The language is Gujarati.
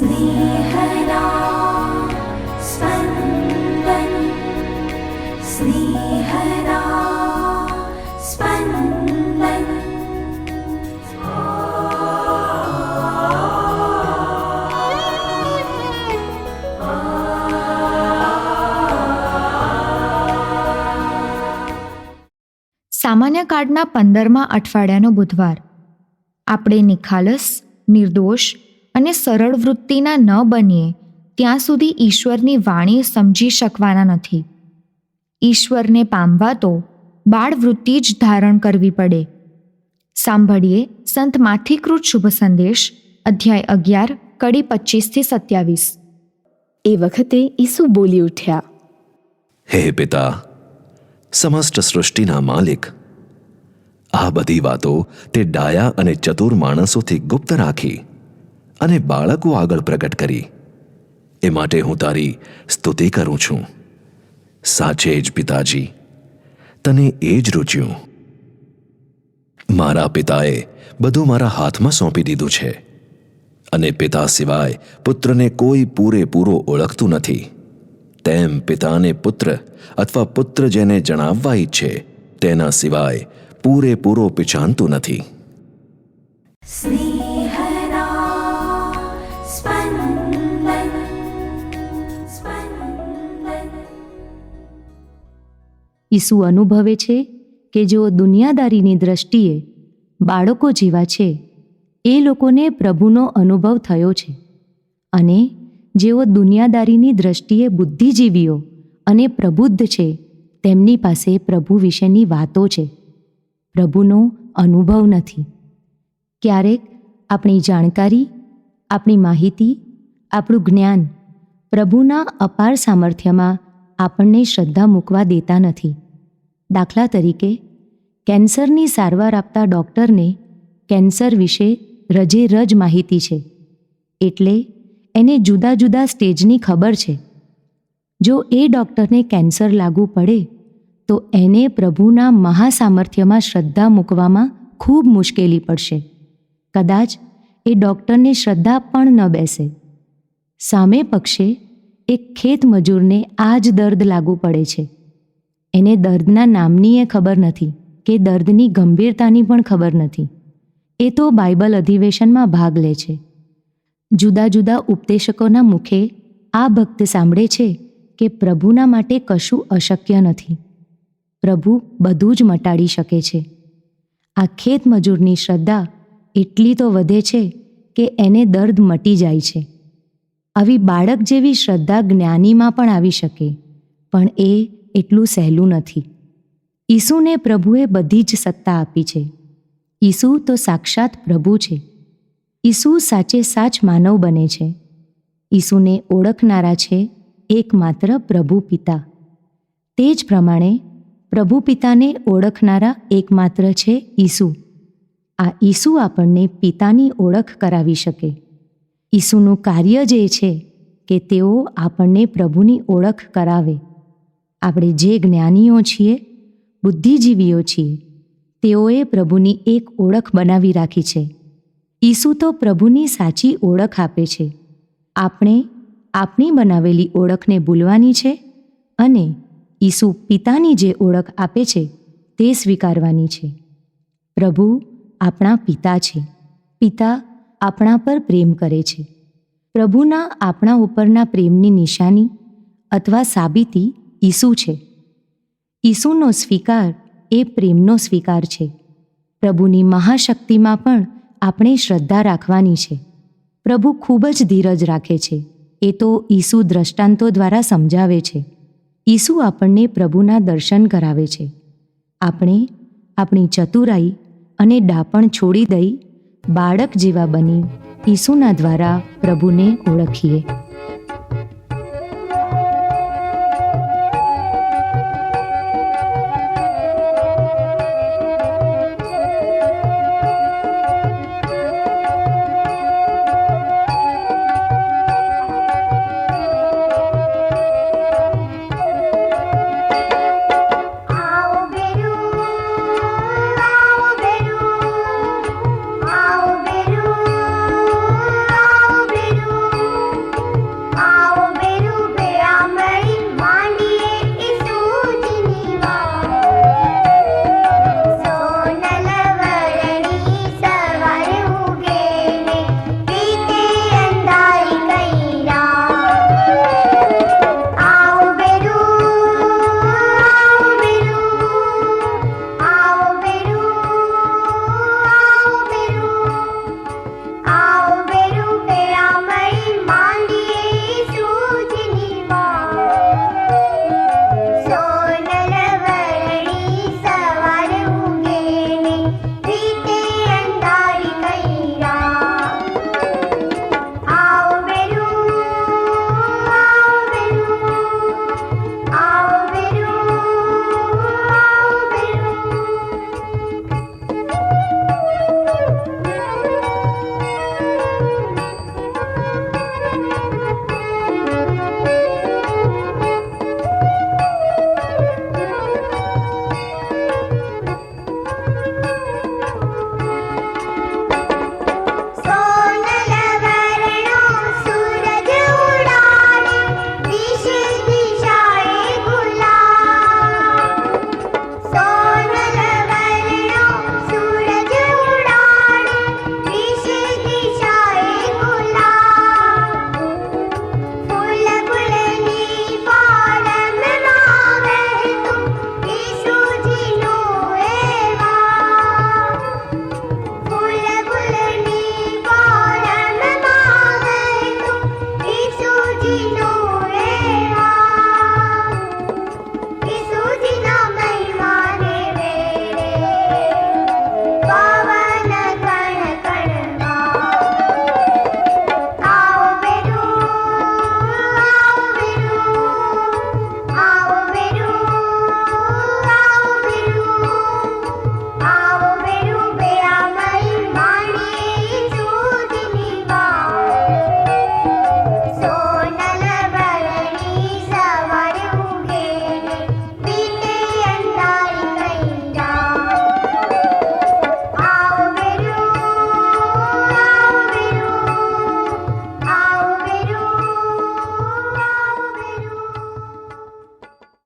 स्नेहदा स्पन्दन् स्नेहदा स्पन्दन् સામાન્ય કાર્ડના પંદરમા અઠવાડિયાનો બુધવાર આપણે નિખાલસ નિર્દોષ અને સરળ વૃત્તિના ન બનીએ ત્યાં સુધી ઈશ્વરની વાણી સમજી શકવાના નથી. ઈશ્વરને પામવા તો બાળ વૃત્તિ જ ધારણ કરવી પડે. સાંભળીએ સંત માથીકૃત શુભ સંદેશ અધ્યાય અગિયાર કડી પચીસથી સત્યાવીસ. એ વખતે ઈસુ બોલી ઉઠ્યા હે પિતા સમસ્ત સૃષ્ટિના માલિક આ બધી વાતો તે ડાયા અને ચતુર માણસોથી ગુપ્ત રાખી. અને બાળકો આગળ પ્રગટ કરી. એ માટે હું તારી સ્તુતિ કરું છું. સાચે જ પિતાજી, તને એ જ રૂચ્યું મારા પિતાએ બધું મારા હાથમાં સોંપી દીધું છે અને પિતા સિવાય પુત્રને કોઈ પૂરેપૂરો ઓળખતું નથી. તેમ પિતાને પુત્ર અથવા પુત્ર જેને જણાવવા ઈચ્છે તેના સિવાય પૂરેપૂરો પિછાનતું નથી. ઈસુ અનુભવે છે કે જેઓ દુનિયાદારીની દ્રષ્ટિએ બાળકો જેવા છે, એ લોકોને પ્રભુનો અનુભવ થયો છે. અને જેઓ દુનિયાદારીની દ્રષ્ટિએ બુદ્ધિજીવીઓ અને પ્રબુદ્ધ છે, તેમની પાસે પ્રભુ વિશેની વાતો છે. પ્રભુનો અનુભવ નથી. ક્યારેક આપણી જાણકારી, આપણી માહિતી, આપણું જ્ઞાન પ્રભુના અપાર સામર્થ્યમાં આપણને શ્રદ્ધા મૂકવા દેતા નથી. દાખલા તરીકે, કેન્સરની સારવાર આપતા ડૉક્ટરને કેન્સર વિશે રજે રજ માહિતી છે. એટલે એને જુદા જુદા સ્ટેજની ખબર છે. જો એ ડૉક્ટરને કેન્સર લાગુ પડે, તો એને પ્રભુના મહાસામર્થ્યમાં શ્રદ્ધા મૂકવામાં ખૂબ મુશ્કેલી પડશે. કદાચ એ ડૉક્ટરને શ્રદ્ધા પણ ન બેસે. સામે પક્ષે એક ખેત મજૂરને આ જ દર્દ લાગુ પડે છે. એને દર્દના નામની એ ખબર નથી કે દર્દની ગંભીરતાની પણ ખબર નથી. એ તો બાઇબલ અધિવેશનમાં ભાગ લે છે. જુદા જુદા ઉપદેશકોના મુખે આ ભક્ત સાંભળે છે કે પ્રભુના માટે કશું અશક્ય નથી. પ્રભુ બધું જ મટાડી શકે છે. આ ખેત મજૂરની શ્રદ્ધા એટલી તો વધે છે કે એને દર્દ મટી જાય છે. આવી બાળક જેવી શ્રદ્ધા જ્ઞાનીમાં પણ આવી શકે, પણ એ એટલું સહેલું નથી. ઈસુને પ્રભુએ બધી જ સત્તા આપી છે. ઈસુ તો સાક્ષાત પ્રભુ છે. ઈસુ સાચે સાચ માનવ બને છે. ઈસુને ઓળખનારા છે એકમાત્ર પ્રભુ પિતા. તે જ પ્રમાણે પ્રભુ પિતાને ઓળખનારા એકમાત્ર છે ઈસુ. આ ઈસુ આપણને પિતાની ઓળખ કરાવી શકે. ઈસુનું કાર્ય જ છે કે તેઓ આપણને પ્રભુની ઓળખ કરાવે. આપણે જે જ્ઞાનીઓ છીએ, બુદ્ધિજીવીઓ છીએ, તેઓએ પ્રભુની એક ઓળખ બનાવી રાખી છે. ઈસુ તો પ્રભુની સાચી ઓળખ આપે છે. આપણે આપણી બનાવેલી ઓળખને ભૂલવાની છે અને ઈસુ પિતાની જે ઓળખ આપે છે તે સ્વીકારવાની છે. પ્રભુ આપણા પિતા છે. પિતા આપણા પર પ્રેમ કરે છે. પ્રભુના આપણા ઉપરના પ્રેમની નિશાની અથવા સાબિતી ઈસુ છે. ઈસુનો સ્વીકાર એ પ્રેમનો સ્વીકાર છે. પ્રભુની મહાશક્તિમાં પણ આપણે શ્રદ્ધા રાખવાની છે. પ્રભુ ખૂબ જ ધીરજ રાખે છે. એ તો ઈસુ દ્રષ્ટાંતો દ્વારા સમજાવે છે. ઈસુ આપણને પ્રભુના દર્શન કરાવે છે. આપણે આપણી ચતુરાઈ અને ડાપણ છોડી દઈ બાળક જેવા બની ઈસુના દ્વારા પ્રભુને ઓળખીએ.